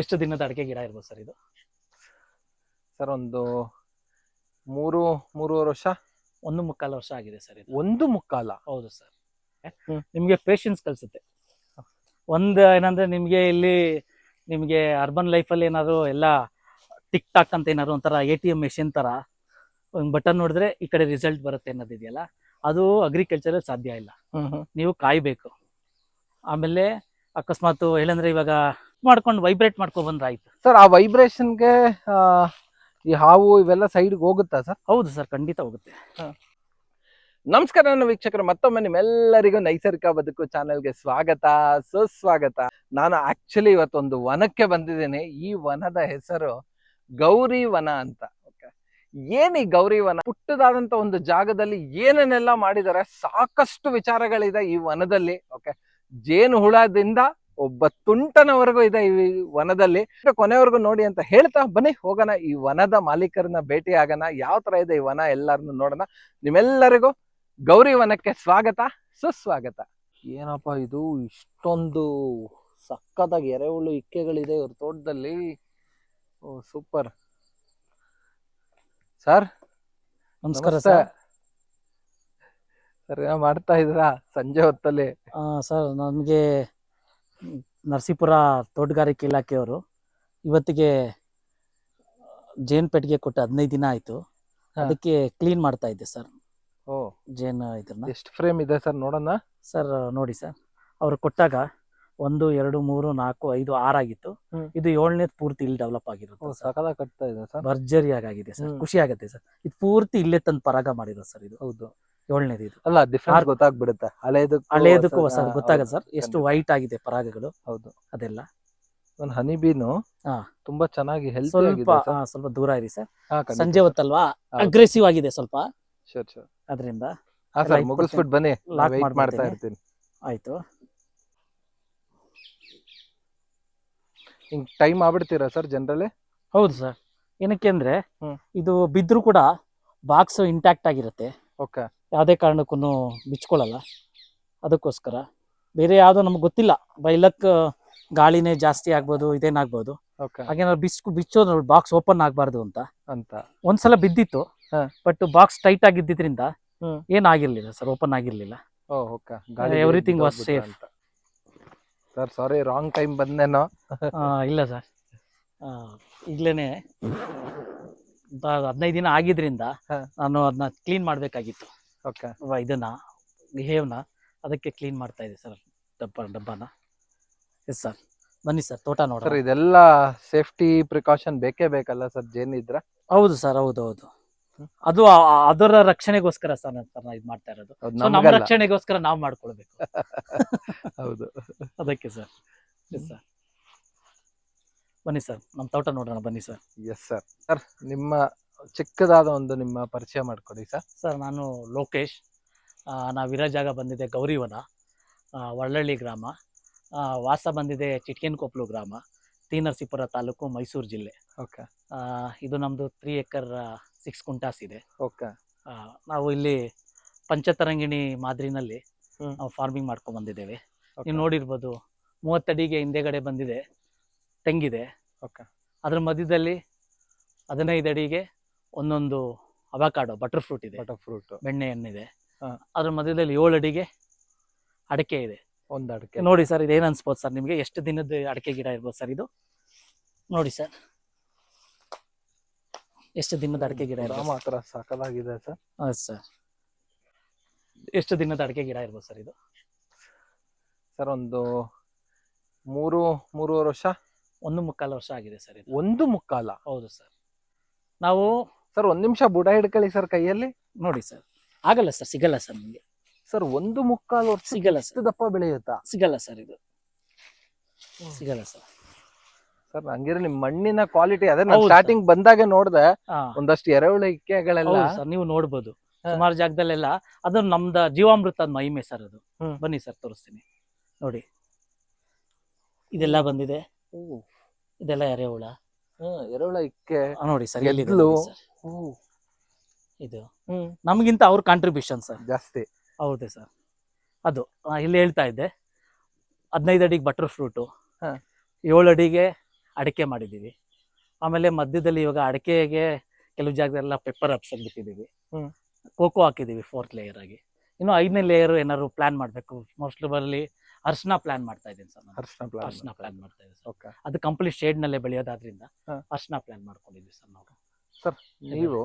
ಎಷ್ಟು ದಿನದ ಅಡಿಕೆ ಗಿಡ ಇರ್ಬೋದು ಸರ್ ಇದು? ಸರ್ ಒಂದು ಮೂರು ಮೂರುವರೆ ವರ್ಷ? ಒಂದು ಮುಕ್ಕಾಲು ವರ್ಷ ಆಗಿದೆ ಸರ್ ಇದು. ಒಂದು ಮುಕ್ಕಾಲ? ಹೌದು ಸರ್. ನಿಮಗೆ ಪೇಷನ್ಸ್ ಕಲಿಸುತ್ತೆ. ಒಂದು ಏನಂದ್ರೆ ನಿಮಗೆ ಇಲ್ಲಿ ನಿಮಗೆ ಅರ್ಬನ್ ಲೈಫಲ್ಲಿ ಏನಾದ್ರು ಎಲ್ಲ ಟಿಕ್ ಟಾಕ್ ಅಂತ ಏನಾದ್ರು ಒಂಥರ ಎ ಟಿ ಎಂ ಮೆಷಿನ್ ಥರ ಒಂದು ಬಟನ್ ನೋಡಿದ್ರೆ ಈ ಕಡೆ ರಿಸಲ್ಟ್ ಬರುತ್ತೆ ಅನ್ನೋದಿದೆಯಲ್ಲ ಅದು ಅಗ್ರಿಕಲ್ಚರಲ್ಲಿ ಸಾಧ್ಯ ಇಲ್ಲ. ನೀವು ಕಾಯಬೇಕು. ಆಮೇಲೆ ಅಕಸ್ಮಾತ್ ಹೇಳಂದ್ರೆ ಇವಾಗ ಮಾಡ್ಕೊಂಡು ವೈಬ್ರೇಟ್ ಮಾಡ್ಕೊ ಬಂದ್ರೆ ಆಯ್ತು. ಸರ್ ಆ ವೈಬ್ರೇಷನ್ಗೆ ಈ ಹಾವು ಇವೆಲ್ಲ ಸೈಡ್ಗೆ ಹೋಗುತ್ತಾ ಸರ್ ಹೌದು ಸರ್ ಖಂಡಿತ ಹೋಗುತ್ತೆ. ನಮಸ್ಕಾರ ನನ್ನ ವೀಕ್ಷಕರು ಮತ್ತೊಮ್ಮೆ ನಿಮ್ಮೆಲ್ಲರಿಗೂ ನೈಸರ್ಗಿಕ ಬದುಕು ಚಾನೆಲ್ಗೆ ಸ್ವಾಗತ ಸುಸ್ವಾಗತ. ನಾನು ಆಕ್ಚುಲಿ ಇವತ್ತೊಂದು ವನಕ್ಕೆ ಬಂದಿದ್ದೇನೆ. ಈ ವನದ ಹೆಸರು ಗೌರಿ ವನ ಅಂತ. ಓಕೆ ಏನ್ ಈ ಗೌರಿ ವನ? ಪುಟ್ಟದಾದಂತ ಒಂದು ಜಾಗದಲ್ಲಿ ಏನನ್ನೆಲ್ಲ ಮಾಡಿದ್ದಾರೆ ಸಾಕಷ್ಟು ವಿಚಾರಗಳಿದೆ ಈ ವನದಲ್ಲಿ. ಓಕೆ ಜೇನು ಹುಳದಿಂದ ಒಬ್ಬ ತುಂಟನವರೆಗೂ ಇದೆ ಈ ವನದಲ್ಲಿ. ಕೊನೆವರೆಗೂ ನೋಡಿ ಅಂತ ಹೇಳ್ತಾ ಬನ್ನಿ ಹೋಗೋಣ. ಈ ವನದ ಮಾಲೀಕರನ್ನ ಭೇಟಿ ಆಗೋಣ. ಯಾವ ತರ ಇದೆ ಈ ವನ ಎಲ್ಲರನ್ನು ನೋಡೋಣ. ನಿಮ್ಮೆಲ್ಲರಿಗೂ ಗೌರಿ ವನಕ್ಕೆ ಸ್ವಾಗತ ಸುಸ್ವಾಗತ. ಏನಪ್ಪ ಇದು? ಇಷ್ಟೊಂದು ಸಕ್ಕತ್ತಾಗಿ ಎರೆಹುಳು ಇಕ್ಕೆಗಳಿದೆ ಇವ್ರ ತೋಟದಲ್ಲಿ. ಓ ಸೂಪರ್. ಸರ್ ನಮಸ್ಕಾರ ಸರ್ ಸರ್ ಏನೋ ಮಾಡ್ತಾ ಇದ್ದೀರಾ? ಸಂಜೆ ಹೊತ್ತಲ್ಲಿ. ಸರ್ ನಮಗೆ ನರಸೀಪುರ ತೋಟಗಾರಿಕೆ ಇಲಾಖೆಯವರು ಇವತ್ತಿಗೆ ಜೇನ್ ಪೆಟ್ಟಿಗೆ ಕೊಟ್ಟು ಹದಿನೈದು ದಿನ ಆಯ್ತು. ಅದಕ್ಕೆ ಕ್ಲೀನ್ ಮಾಡ್ತಾ ಇದ್ದೆ ಸರ್. ಓ. ಜೇನ್ ಇದನ್ನ. ಎಷ್ಟು ಫ್ರೇಮ್ ಇದೆ ಸರ್ ನೋಡೋಣ? ಸರ್ ನೋಡಿ ಸರ್. ಅವ್ರು ಕೊಟ್ಟಾಗ ಒಂದು ಎರಡು ಮೂರು ನಾಲ್ಕು ಐದು ಆಗಿತ್ತು. ಇದು ಏಳನೇದು ಪೂರ್ತಿ ಇಲ್ಲಿ ಡೆವಲಪ್ ಆಗಿರೋದು ಆಗಿರುತ್ತೆ ಸರ್. ಸಕಲ ಕಟ್ತಾ ಇದೆ ಸರ್. ಭರ್ಜರಿಯಾಗಿ ಆಗಿದೆ ಸರ್. ಹ್ಮ್. ಖುಷಿ ಆಗುತ್ತೆ ಸರ್. ಇದು ಪೂರ್ತಿ ಇಲ್ಲೇ ತಂದು ಪರಾಗ ಮಾಡಿರೋದು ಸರ್ ಇದು. ಹೌದು. ಏಳನೇದು ಇದು. ಅಲ್ಲ ಡಿಫ್ರೆನ್ಸ್ ಗೊತ್ತಾಗ್ಬಿಡುತ್ತೆ. ಹಳೇದಕ್ಕೂ ಹಳೇದಕ್ಕೂ ಹೊಸ- ಗೊತ್ತಾಗ ಗೊತ್ತಾಗತ್ತೆ ಸರ್. ಎಷ್ಟು ವೈಟ್ ಆಗಿದೆ ಪರಾಗಗಳು. ಹೌದು. ಅದೆಲ್ಲ. ಒಂದು ಹನಿ ಬೀನು ಹಾ. ತುಂಬಾ ಚೆನ್ನಾಗಿ ಹೆಲ್ತ್ ಸ್ವಲ್ಪ ಸ್ವಲ್ಪ ದೂರ ಇರಿ ಸರ್. ಸಂಜೆ ಹೊತ್ತಲ್ವಾ? ಅಗ್ರೆಸಿವ್ ಆಗಿದೆ ಸ್ವಲ್ಪ. ಶೋರ್ ಶೋರ್ ಅದರಿಂದ ಹಾ ಸರ್ ಮುಗಿಸ್ಬಿಟ್ಟು ಬನ್ನಿ. ಲಾಕ್ ಮಾಡ್ತಾ ಇರ್ತೀನಿ. ಆಯ್ತು. ಹಿಂಗ್ ಟೈಮ್ ಆಗ್ಬಿಡ್ತೀರಾ ಸರ್ ಜನರಲಿ ಹೌದು ಸರ್. ಏನಕ್ಕೆ ಅಂದ್ರೆ ಇದು ಬಿದ್ರು ಕೂಡ ಬಾಕ್ಸ್ ಇಂಟ್ಯಾಕ್ಟ್ ಆಗಿರುತ್ತೆ. ಓಕೆ ಯಾವುದೇ ಕಾರಣಕ್ಕೂ ಬಿಚ್ಕೊಳ್ಳಲ್ಲ. ಅದಕ್ಕೋಸ್ಕರ ಬೇರೆ ಯಾವುದೋ ನಮ್ಗೆ ಗೊತ್ತಿಲ್ಲ. ಬೈಲಕ್ ಗಾಳಿನೇ ಜಾಸ್ತಿ ಆಗ್ಬೋದು ಇದೇನಾಗ್ಬೋದು ಹಾಗೇನಾದ್ರು ಬಿಸ್ಕು ಬಿಚ್ಚೋದು ಬಾಕ್ಸ್ ಓಪನ್ ಆಗಬಾರ್ದು ಅಂತ. ಅಂತ. ಒಂದ್ಸಲ ಬಿದ್ದಿತ್ತು. ಬಟ್ ಬಾಕ್ಸ್ ಟೈಟ್ ಆಗಿದ್ದಿದ್ರಿಂದ. ಏನಾಗಿರ್ಲಿಲ್ಲ sir open ಆಗಿರ್ಲಿಲ್ಲ. Everything was safe. Sir sorry wrong time ಬಂದೇನೋ. ಇಲ್ಲ ಸರ್. ಈಗಲೇ ಹದಿನೈದು ದಿನ ಆಗಿದ್ರಿಂದ. ನಾನು ಅದನ್ನ ಕ್ಲೀನ್ ಮಾಡಬೇಕಾಗಿತ್ತು. ಓಕೆ. ಇದನ್ನ ಹೇವ್ನ ಅದಕ್ಕೆ ಕ್ಲೀನ್ ಮಾಡ್ತಾ ಇದೆ ಸರ್ ಡಬ್ಬ ಡಬ್ಬನ. ಎಸ್ ಸರ್ ಬನ್ನಿ ಸರ್ ತೋಟ ಸರ್ ಇದೆಲ್ಲ ಸೇಫ್ಟಿ ಪ್ರಿಕಾಷನ್ ಬೇಕೇ ಬೇಕಲ್ಲ ಸರ್ ಜೇನ್ ಇದ್ರ? ಹೌದು ಸರ್ ಹೌದು ಹೌದು. ಅದು ಆ- ಆ- ಅದರ ರಕ್ಷಣೆಗೋಸ್ಕರ ಸರ್ ನಾ ಇದು ಮಾಡ್ತಾ ಇರೋದು. ನಮ್ಮ ನಮ್ಗಲ್ಲ. ರಕ್ಷಣೆಗೋಸ್ಕರ ನಾವು ಮಾಡ್ಕೊಳ್ಬೇಕು. ಹೌದು. ಅದಕ್ಕೆ ಸರ್ ಎಸ್ ಸರ್ ಬನ್ನಿ ಸರ್ ನಮ್ಮ ತೋಟ ನೋಡೋಣ ಬನ್ನಿ ಸರ್ ಎಸ್ ಸರ್ ಸರ್ ನಿಮ್ಮ ಚಿಕ್ಕದಾದ ಒಂದು ನಿಮ್ಮ ಪರಿಚಯ ಮಾಡಿಕೊಡಿ ಸರ್. ಸರ್ ನಾನು ಲೋಕೇಶ್. ನಾವಿರೋ ಜಾಗ ಬಂದಿದೆ ಗೌರಿವನ ಒಳ್ಳಳ್ಳಿ ಗ್ರಾಮ. ವಾಸ ಬಂದಿದೆ ಚಿಟ್ಕೆನ್ಕೊಪ್ಲು ಗ್ರಾಮ ಟಿ ನರಸೀಪುರ ತಾಲೂಕು ಮೈಸೂರು ಜಿಲ್ಲೆ. ಓಕೆ. ಇದು ನಮ್ಮದು ತ್ರೀ ಎಕರ್ ಸಿಕ್ಸ್ ಕುಂಟಾಸ್ ಇದೆ. ಓಕೆ. ನಾವು ಇಲ್ಲಿ ಪಂಚತರಂಗಿಣಿ ಮಾದರಿನಲ್ಲಿ ನಾವು ಫಾರ್ಮಿಂಗ್ ಮಾಡ್ಕೊಂಡು ಬಂದಿದ್ದೇವೆ. ನೀವು ನೋಡಿರ್ಬೋದು ಮೂವತ್ತಡಿಗೆ ಹಿಂದೆಗಡೆ ಬಂದಿದೆ ತೆಂಗಿದೆ. ಓಕೆ. ಅದ್ರ ಮಧ್ಯದಲ್ಲಿ ಹದಿನೈದು ಅಡಿಗೆ ಒಂದೊಂದು ಅವಕಾಡೋ ಬಟರ್ ಫ್ರೂಟ್ ಇದೆ. ಬಟರ್ ಫ್ರೂಟ್ ಬೆಣ್ಣೆ ಹಣ್ಣಿದೆ ಹಾ. ಅದ್ರ ಮಧ್ಯದಲ್ಲಿ ಏಳು ಅಡಿಗೆ ಅಡಿಕೆ ಇದೆ. ಒಂದು ಅಡಿಕೆ. ನೋಡಿ ಸರ್ ಇದು ಏನು ಅನ್ಸ್ಬೋದು ಸರ್ ನಿಮಗೆ? ಎಷ್ಟು ದಿನದ ಅಡಿಕೆ ಗಿಡ ಇರ್ಬೋದು ಸರ್ ಇದು? ನೋಡಿ ಸರ್. ಎಷ್ಟು ದಿನದ ಅಡಿಕೆ ಗಿಡ ಇರ್ಬೋದು ಮಾತ್ರ ಸಾಕದಾಗಿದೆ ಸರ್. ಹೌದು ಸರ್. ಎಷ್ಟು ದಿನದ ಅಡಿಕೆ ಗಿಡ ಇರ್ಬೋದು ಸರ್ ಇದು? ಸರ್ ಒಂದು ಮೂರು ಮೂರುವರೆ ವರ್ಷ? ಒಂದು ಮುಕ್ಕಾಲು ವರ್ಷ ಆಗಿದೆ ಸರ್ ಇದು. ಒಂದು ಮುಕ್ಕಾಲ? ಹೌದು ಸರ್. ನಾವು ಸರ್ ಒಂದ್ ನಿಮಿಷ ಬುಡ ಹಿಡ್ಕೊಳ್ಳಿ ಸರ್ ಕೈಯಲ್ಲಿ. ನೋಡಿ ಸರ್ ಆಗಲ್ಲ ಸರ್ ಸಿಗಲ್ಲ ಸರ್ ನಿಮಗೆ. ಸರ್ ಒಂದು ಮುಕ್ಕಾಲು ವರ್ಷ ಸಿಗಲ್ಲ ಸರ್ ದಪ್ಪ ಬೆಳೆಯುತ್ತಾ? ಸಿಗಲ್ಲ ಸರ್ ಇದು. ಸಿಗಲ್ಲ ಸರ್ ಸರ್ ಹಂಗಿದ್ರೆ ನಿಮ್ ಮಣ್ಣಿನ ಕ್ವಾಲಿಟಿ ಅದೇ ನಾವು ಹೌದು. ಸ್ಟಾರ್ಟಿಂಗ್ ಬಂದಾಗ ನೋಡ್ದೆ ಹಾ. ಒಂದಷ್ಟು ಎರೆಹುಳ ಇಕ್ಕೆಗಳೆಲ್ಲ. ಹೌದು ಸರ್ ನೀವು ನೋಡ್ಬೋದು. ಹಾ. ಸುಮಾರು ಜಾಗದಲ್ಲೆಲ್ಲ ಅದು ನಮ್ದ ಜೀವಾಮೃತದ ಮಹಿಮೆ ಸರ್ ಅದು. ಹ್ಮ್. ಬನ್ನಿ ಸರ್ ತೋರಿಸ್ತೀನಿ. ನೋಡಿ. ಇದೆಲ್ಲ ಬಂದಿದೆ. ಇದೆಲ್ಲ ಎರೆಹುಳ. ಎರೆಹುಳ ಇಕ್ಕೆ ನೋಡಿ ಸರ್ ಎಲ್ಲಿದೆ ನೋಡಿ ಸರ್. ಹ್ಮ್. ಇದು. ನಮಗಿಂತ ಅವ್ರ ಕಾಂಟ್ರಿಬ್ಯೂಷನ್ ಸರ್. ಜಾಸ್ತಿ. ಹೌದೇ ಸರ್. ಅದು ಇಲ್ಲಿ ಹೇಳ್ತಾ ಇದ್ದೆ. ಹದಿನೈದು ಅಡಿಗೆ ಬಟರ್ ಫ್ರೂಟು. ಏಳು ಅಡಿಗೆ ಅಡಿಕೆ ಮಾಡಿದ್ದೀವಿ. ಆಮೇಲೆ ಮಧ್ಯದಲ್ಲಿ ಇವಾಗ ಅಡಿಕೆಗೆ ಕೆಲವು ಜಾಗದಲ್ಲೆಲ್ಲ ಪೆಪ್ಪರ್ ಬಿಟ್ಟಿದ್ದೀವಿ ಹ್ಮ್. ಕೋಕೋ ಹಾಕಿದ್ದೀವಿ ಫೋರ್ತ್ ಲೇಯರ್ ಆಗಿ. ಇನ್ನು ಐದನೇ ಲೇಯರ್ ಏನಾದ್ರು ಪ್ಲಾನ್ ಮಾಡಬೇಕು? ಮೋಸ್ಟ್ಲಿ ಬರಲಿ ಅರ್ಶನ ಪ್ಲಾನ್ ಮಾಡ್ತಾ ಇದ್ದೀನಿ ಸರ್ ಅರ್ಶನ ಪ್ಲಾನ್ ಅರ್ಶನ ಪ್ಲಾನ್ ಮಾಡ್ತಾ ಇದ್ದೀನಿ ಸರ್. ಓಕೆ ಅದು ಕಂಪ್ಲೀಟ್ ಶೇಡ್ನಲ್ಲೇ ಬೆಳೆಯೋದಾದ್ರಿಂದ ಹಾ. ಅರ್ಶನ ಪ್ಲಾನ್ ಮಾಡ್ಕೊಂಡಿದ್ವಿ ಸರ್ ನಾವು. ಸರ್ ನೀವು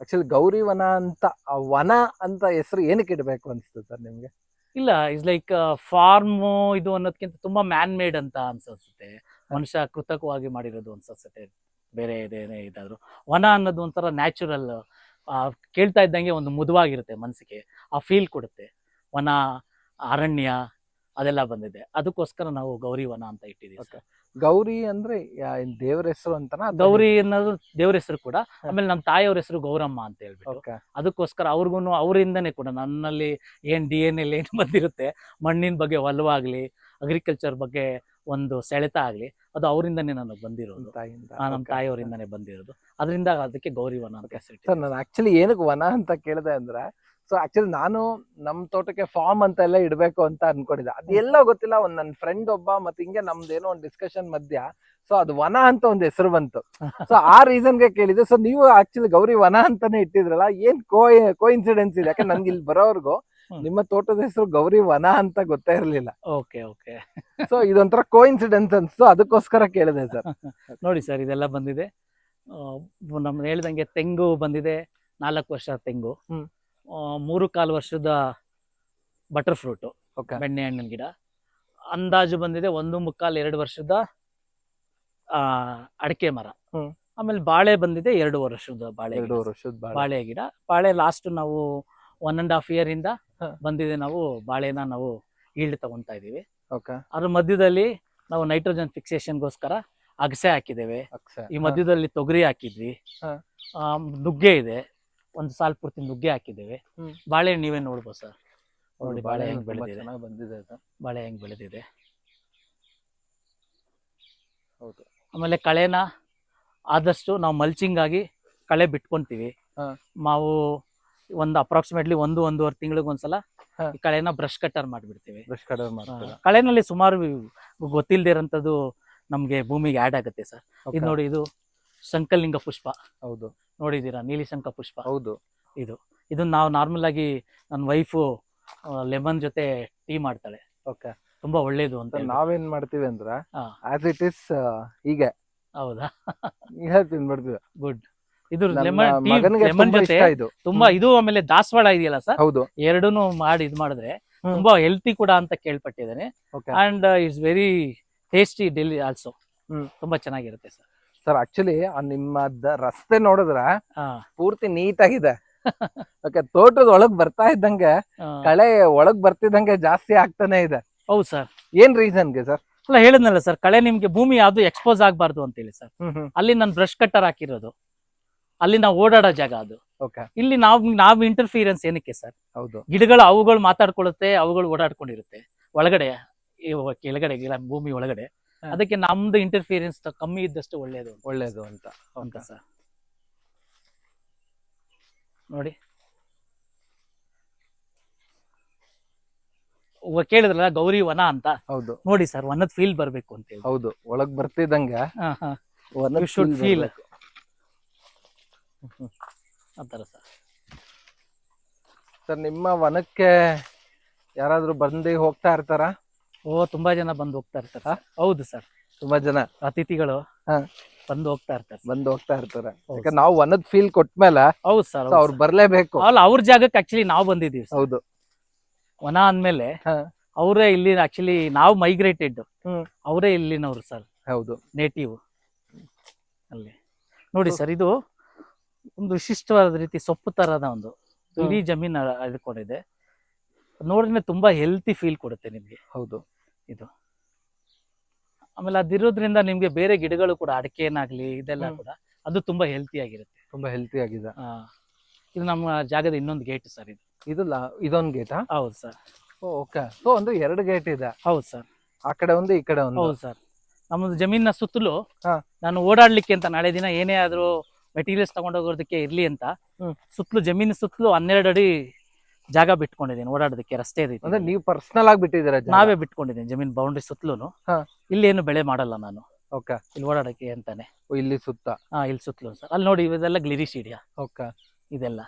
ಆಕ್ಚುಲಿ ಗೌರಿ ವನ ಅಂತ ಆ ವನ ಅಂತ ಹೆಸರು ಏನಕ್ಕೆ ಇಡಬೇಕು ಅನಿಸ್ತದೆ ಸರ್ ನಿಮಗೆ? ಇಲ್ಲ ಇಸ್ ಲೈಕ್ ಫಾರ್ಮ್ ಇದು ಅನ್ನೋದಕ್ಕಿಂತ ತುಂಬಾ ಮ್ಯಾನ್ ಮೇಡ್ ಅಂತ ಅನ್ಸುತ್ತೆ ಮನುಷ್ಯ ಕೃತಕವಾಗಿ ಮಾಡಿರೋದು ಅನ್ಸುತ್ತೆ ಬೇರೆ ಇದೇನೇ ಇದಾದ್ರು. ವನ ಅನ್ನೋದು ಒಂಥರ ನ್ಯಾಚುರಲ್ ಕೇಳ್ತಾ ಇದ್ದಂಗೆ ಒಂದು ಮುದುವಾಗಿರುತ್ತೆ ಮನಸ್ಸಿಗೆ. ಆ ಫೀಲ್ ಕೊಡುತ್ತೆ. ವನ ಅರಣ್ಯ ಅದೆಲ್ಲ ಬಂದಿದೆ. ಅದಕ್ಕೋಸ್ಕರ ನಾವು ಗೌರಿ ವನ ಅಂತ ಇಟ್ಟಿದ್ದೀವಿ Okay. ಗೌರಿ ಅಂದ್ರೆ ದೇವರ ಹೆಸರು ಅಂತನಾ ಅಥವಾ ಗೌರಿ ಅನ್ನೋದು ದೇವ್ರ ಹೆಸರು ಕೂಡ. ಆಮೇಲೆ ನಮ್ಮ ತಾಯಿಯವ್ರ ಹೆಸರು ಗೌರಮ್ಮ ಅಂತ ಹೇಳ್ಬಿಟ್ಟು. Okay. ಅದಕ್ಕೋಸ್ಕರ ಅವ್ರಿಗೂ ಅವರಿಂದನೇ ಕೂಡ ನನ್ನಲ್ಲಿ ಏನ್ ಡಿ ಎನ್ ಎಲ್ ಏನು ಬಂದಿರುತ್ತೆ ಮಣ್ಣಿನ ಬಗ್ಗೆ ಒಲವಾಗ್ಲಿ ಅಗ್ರಿಕಲ್ಚರ್ ಬಗ್ಗೆ ಒಂದು ಸೆಳೆತ ಆಗ್ಲಿ ಅದು ಅವರಿಂದನೇ ನನಗೆ ಬಂದಿರೋದು. ನಮ್ ತಾಯಿಯಿಂದ ಆ, ನಮ್ಮ Okay. ತಾಯಿಯವರಿಂದನೇ ಬಂದಿರೋದು. ಅದರಿಂದ ಅದಕ್ಕೆ ಗೌರಿವನ ಅಂತ ಸರ್ ಹೆಸರಿಟ್ಟಿದ್ದು ನಾನು ಆಕ್ಚುಲಿ ಏನಕ್ಕೆ ವನ ಅಂತ ಕೇಳಿದೆ ಅಂದ್ರೆ ಸೊ ಆಕ್ಚುಲಿ ನಾನು ನಮ್ ತೋಟಕ್ಕೆ ಫಾರ್ಮ್ ಅಂತ ಎಲ್ಲ ಇಡ್ಬೇಕು ಅಂತ ಅನ್ಕೊಂಡಿದ್ದೆ. ಅದು ಎಲ್ಲ ಗೊತ್ತಿಲ್ಲ ಒಂದ್ ನನ್ನ ಫ್ರೆಂಡ್ ಒಬ್ಬ ಮತ್ತೆ ಹಿಂಗೆ ನಮ್ದೇನೋ ಒಂದು ಡಿಸ್ಕಷನ್ ಮಧ್ಯ. ಸೊ ಅದು ವನ ಅಂತ ಒಂದು ಹೆಸರು ಬಂತು. ಸೊ ಆ ರೀಸನ್ಗೆ ಕೇಳಿದೆ ಸೊ ನೀವು ಆಕ್ಚುಲಿ ಗೌರಿ ವನ ಅಂತಾನೆ ಇಟ್ಟಿದ್ರಲ್ಲ ಏನ್ ಕೋ ಕೋ ಇನ್ಸಿಡೆನ್ಸ್ ಇದೆ? ಯಾಕಂದ್ರೆ ನನ್ಗೆ ಇಲ್ಲಿ ಬರೋರ್ಗು ನಿಮ್ಮ ತೋಟದ ಹೆಸರು ಗೌರಿ ವನ ಅಂತ ಗೊತ್ತೇ ಇರ್ಲಿಲ್ಲ. Okay okay. ಸೊ ಇದೊಂಥರ ಕೋ ಇನ್ಸಿಡೆನ್ಸ್ ಅನ್ಸ್ತು ಅದಕ್ಕೋಸ್ಕರ ಕೇಳಿದೆ ಸರ್. ನೋಡಿ ಸರ್ ಇದೆಲ್ಲ ಬಂದಿದೆ. ನಮ್ಮ ಹೇಳ್ದಂಗೆ ತೆಂಗು ಬಂದಿದೆ ನಾಲ್ಕು ವರ್ಷ ತೆಂಗು. ಮೂರು ಕಾಲು ವರ್ಷದ ಬಟರ್ ಫ್ರೂಟು ಓಕೆ ಬೆಣ್ಣೆ ಹಣ್ಣಿನ ಗಿಡ. ಅಂದಾಜು ಬಂದಿದೆ ಒಂದು ಮುಕ್ಕಾಲು ಎರಡು ವರ್ಷದ ಆ ಅಡಕೆ ಮರ. ಹ್ಮ್. ಆಮೇಲೆ ಬಾಳೆ ಬಂದಿದೆ ಎರಡು ವರ್ಷದ ಬಾಳೆ ಗಿಡ. ಎರಡು ವರ್ಷದ ಬಾಳೆ. ಬಾಳೆ ಗಿಡ. ಬಾಳೆ ಲಾಸ್ಟ್ ನಾವು ಒನ್ ಅಂಡ್ ಹಾಫ್ ಇಯರ್ ಇಂದ ಹ. ಬಂದಿದೆ ನಾವು ಬಾಳೆನ ನಾವು ಈಲ್ಡ್ ತಗೊಂತಾ ಇದೀವಿ ಓಕೆ ಅದ್ರ ಮಧ್ಯದಲ್ಲಿ ನಾವು ನೈಟ್ರೋಜನ್ ಫಿಕ್ಸೇಷನ್ಗೋಸ್ಕರ ಅಗಸೆ ಹಾಕಿದ್ದೇವೆ. ಅಕ್ಷಯ ಈ ಮಧ್ಯದಲ್ಲಿ ತೊಗರಿ ಹಾಕಿದ್ವಿ. ಹ. ಆ, ನುಗ್ಗೆ ಇದೆ. ಒಂದು ಸಾಲ್ ಪೂರ್ತಿ ನುಗ್ಗೆ ಹಾಕಿದ್ದೇವೆ. ಹ್ಮ್. ಬಾಳೆ ನೀವೇ ನೋಡ್ಬೋದು ಸರ್. ನೋಡಿ ಬಾಳೆ ಹೆಂಗ್ ತುಂಬಾ ಬೆಳೆದಿದೆ. ಚೆನ್ನಾಗಿ ಬಂದಿದೆ ಅದು. ಬಾಳೆ ಹೆಂಗ್ ಬೆಳೆದಿದೆ. ಹೌದು. ಆಮೇಲೆ ಕಳೆನ ಆದಷ್ಟು ನಾವು ಮಲ್ಚಿಂಗ್ ಆಗಿ ಕಳೆ ಬಿಟ್ಕೊಂತೀವಿ. ಹ. ನಾವು ಒಂದು ಅಪ್ರಾಕ್ಸಿಮೇಟ್ಲಿ ಒಂದು ಒಂದೂವರೆ ತಿಂಗಳಿಗೆ ಒಂದ್ಸಲ ಈ ಕಳೆನ ಬ್ರಷ್ ಕಟ್ಟರ್ ಮಾಡಿಬಿಡ್ತೀವಿ. ಬ್ರಷ್ ಕಡರ್ ಮಾಡ್ತೀವಿ ಕಳೆನಲ್ಲಿ ಸುಮಾರು ಗೊತ್ತಿಲ್ಲದೆ ಇರೋಂಥದ್ದು ನಮಗೆ ಭೂಮಿಗೆ ಆ್ಯಡ್ ಆಗುತ್ತೆ ಸರ್. ಇದು ನೋಡಿ ಇದು ಶಂಕಲಿಂಗ ಪುಷ್ಪ. ಹೌದು. ನೋಡಿದ್ದೀರಾ? ನೀಲಿಶಂಕ ಪುಷ್ಪ. ಹೌದು. ಇದು. ಇದು ನಾವು ನಾರ್ಮಲ್ ಆಗಿ ನನ್ನ ವೈಫು ಲೆಮನ್ ಜೊತೆ ಟೀ ಮಾಡ್ತಾಳೆ. ಓಕೆ ತುಂಬಾ ಒಳ್ಳೇದು ಅಂತ ನಾವೇನ್ ಮಾಡ್ತೀವಿ ಅಂದ್ರೆ ಹಾ. ಆಸ್ ಇಟ್ ಇಸ್ ಹೀಗೆ. ಹೌದಾ? ಈಗ ತಿನ್ಬಿಡ್ತೀವಿ ಗುಡ್ ಇದು ನನ್ನ ಲೆಮನ್ ಟೀ ಮಗನಿಗೆ ಲೆಮನ್ ತುಂಬಾ ಜೊತೆ ಇಷ್ಟ ಇದು. ತುಂಬಾ ಇದು ಆಮೇಲೆ ದಾಸವಾಳ ಇದೆಯಲ್ಲ ಸರ್? ಹೌದು. ಎರಡೂನು ಮಾಡಿ ಇದು ಮಾಡಿದ್ರೆ ಹ್ಮ್. ತುಂಬಾ ಹೆಲ್ತಿ ಕೂಡ ಅಂತ ಕೇಳ್ಪಟ್ಟಿದ್ದೇನೆ. Okay and it's very tasty daily also hmm. ತುಂಬಾ ಚೆನ್ನಾಗಿರುತ್ತೆ ಸರ್. ಸರ್ ಆಕ್ಚುಲಿ ನಿಮ್ಮದ ರಸ್ತೆ ನೋಡಿದ್ರ ಪೂರ್ತಿ ನೀಟಾಗಿದೆ. ಓಕೆ ತೋಟದ ಒಳಗ್ ಬರ್ತಾ ಇದ್ದಂಗೆ ಕಳೆ ಒಳಗ್ ಬರ್ತಿದ್ದಂಗೆ ಜಾಸ್ತಿ ಆಗ್ತಾನೆ ಇದೆ. ಹೌದು ಸರ್ ಏನ್ ರೀಸನ್ಗೆ ಸರ್ ಅಲ್ಲ ಹೇಳಿದ್ನಲ್ಲ ಸರ್ ಕಳೆ ನಿಮ್ಗೆ ಭೂಮಿ ಯಾವ್ದು ಎಕ್ಸ್ಪೋಸ್ ಅಂತ ಅಂತೇಳಿ ಸರ್ ಅಲ್ಲಿ ನಾನು ಬ್ರಷ್ ಕಟ್ಟರ್ ಹಾಕಿರೋದು. ಅಲ್ಲಿ ನಾವು ಓಡಾಡೋ ಜಾಗ ಅದು. ಓಕೆ ಇಲ್ಲಿ ನಾವ್ ನಾವ್ ಇಂಟರ್ಫಿಯರೆನ್ಸ್ ಏನಕ್ಕೆ ಸರ್ ಹೌದು. ಗಿಡಗಳು ಅವುಗಳು ಮಾತಾಡ್ಕೊಳ್ಳುತ್ತೆ ಅವುಗಳು ಓಡಾಡ್ಕೊಂಡಿರುತ್ತೆ. ಒಳಗಡೆ ಕೆಳಗಡೆ ಗಿಡ ಭೂಮಿ ಒಳಗಡೆ. ಅದಕ್ಕೆ ನಮ್ದು ಇಂಟರ್ಫಿಯರೆನ್ಸ್ ಕಮ್ಮಿ ಇದ್ದಷ್ಟು ಒಳ್ಳೇದು ಒಳ್ಳೇದು ಅಂತ. ಅಂತ. ಸರ್. ನೋಡಿ. ಕೇಳಿದ್ರಲ್ಲ ಗೌರಿ ವನ ಅಂತ? ಹೌದು. ನೋಡಿ ಸರ್ ವನದ ಫೀಲ್ ಬರ್ಬೇಕು ಅಂತ ಹೇಳಿ. ಹೌದು ಒಳಗ್ ಬರ್ತಿದಂಗ ಶುಡ್ ಫೀಲ್ ವನದ್ You should feel feel. ಬರ್ಬೇಕು. ಆ ಥರ ಸರ್. ಸರ್ ನಿಮ್ಮ ವನಕ್ಕೆ ಯಾರಾದ್ರೂ ಬಂದು ಹೋಗ್ತಾ ಇರ್ತಾರ? ಓ ತುಂಬಾ ಜನ ಬಂದು ಹೋಗ್ತಾ ಇರ್ತಾರ? ಹೌದು ಸರ್. ತುಂಬಾ ಜನ. ಅತಿಥಿಗಳು. ಬಂದು ಹೋಗ್ತಾ ಇರ್ತಾರೆ. ಬಂದು ಹೋಗ್ತಾ ಇರ್ತಾರೆ. ಯಾಕಂದ್ರೆ ನಾವು ವನದ್ ಫೀಲ್ ಕೊಟ್ಮೇಲೆ ಹೌದು ಸರ್ ಅವ್ರು ಬರ್ಲೇಬೇಕು. ಅಲ್ಲ ಅವ್ರ ಜಾಗಕ್ಕೆ ಆಕ್ಚುಲಿ ನಾವು ಬಂದಿದ್ದೀವಿ ಹೌದು. ವನ ಅಂದ್ಮೇಲೆ. ಅವರೇ ಇಲ್ಲಿ ಆಕ್ಚುಲಿ ನಾವು ಮೈಗ್ರೇಟೆಡ್. ಅವರೇ ಇಲ್ಲಿನವ್ರು ಸರ್. ಹೌದು. ನೇಟಿವ್ ಅಲ್ಲಿ. ನೋಡಿ ಸರ್ ಇದು ಒಂದು ವಿಶಿಷ್ಟವಾದ ರೀತಿ ಸೊಪ್ಪು ತರದ ಒಂದು. ಇಡೀ ಜಮೀನು ಇದ್ಕೊಂಡಿದೆ ನೋಡಿದ್ರೆ ತುಂಬಾ ಹೆಲ್ತಿ ಫೀಲ್ ಕೊಡುತ್ತೆ ನಿಮ್ಗೆ. ಹೌದು. ಇದು. ಆಮೇಲೆ ಅದಿರೋದ್ರಿಂದ ನಿಮ್ಗೆ ಬೇರೆ ಗಿಡಗಳು ಕೂಡ ಅಡಿಕೆನಾಗ್ಲಿ ಇದೆಲ್ಲ ಕೂಡ ಅದು ತುಂಬಾ ಹೆಲ್ತಿ ಆಗಿರುತ್ತೆ. ತುಂಬಾ ಹೆಲ್ತಿ ಆಗಿದೆ. ಇದು ನಮ್ಮ ಜಾಗದ ಇನ್ನೊಂದು ಗೇಟ್ ಸರ್ ಇದು. ಇದು ಇದೊಂದು ಗೇಟಾ ಹೌದು ಸರ್. ಓಕೆ ಸೊ ಒಂದು ಎರಡು ಗೇಟ್ ಇದೆ. ಹೌದು ಸರ್. ಆ ಕಡೆ ಒಂದು ಈ ಕಡೆ ಒಂದು. ಹೌದು ಸರ್. ನಮ್ಮದು ಜಮೀನ ಸುತ್ತಲೂ ನಾನು ಓಡಾಡ್ಲಿಕ್ಕೆ ಅಂತ ನಾಳೆ ದಿನ ಏನೇ ಆದ್ರೂ ಮೆಟೀರಿಯಲ್ಸ್ ತಗೊಂಡೋಗೋದಕ್ಕೆ ಇರ್ಲಿ ಅಂತ. ಸುತ್ತಲೂ ಜಮೀನ್ ಸುತ್ತಲೂ ಹನ್ನೆರಡು ಅಡಿ ಜಾಗ ಬಿಟ್ಕೊಂಡಿದ್ದೀನಿ ಓಡಾಡೋದಕ್ಕೆ ರಸ್ತೆ ಇದೆ ಅಂದ್ರೆ ನೀವು ಪರ್ಸನಲ್ ಆಗಿ ಬಿಟ್ಟಿದ್ದೀರಾ? ನಾವೇ ಬಿಟ್ಕೊಂಡಿದ್ದೀನಿ ಜಮೀನ್ ಬೌಂಡ್ರಿ ಸುತ್ತಲೂ ಹಾ. ಇಲ್ಲೇನು ಬೆಳೆ ಮಾಡಲ್ಲ ನಾನು. ಓಕೆ ಇಲ್ಲಿ ಓಡಾಡಕ್ಕೆ ಅಂತಾನೆ. ಇಲ್ಲಿ ಸುತ್ತ? ಹಾ ಇಲ್ಲಿ ಸುತ್ತಲೂ ಸರ್. ಅಲ್ಲಿ ನೋಡಿ ಇದೆಲ್ಲ ಗ್ಲಿರಿಶೀಡಿಯಾ ಓಕೆ ಇದೆಲ್ಲ.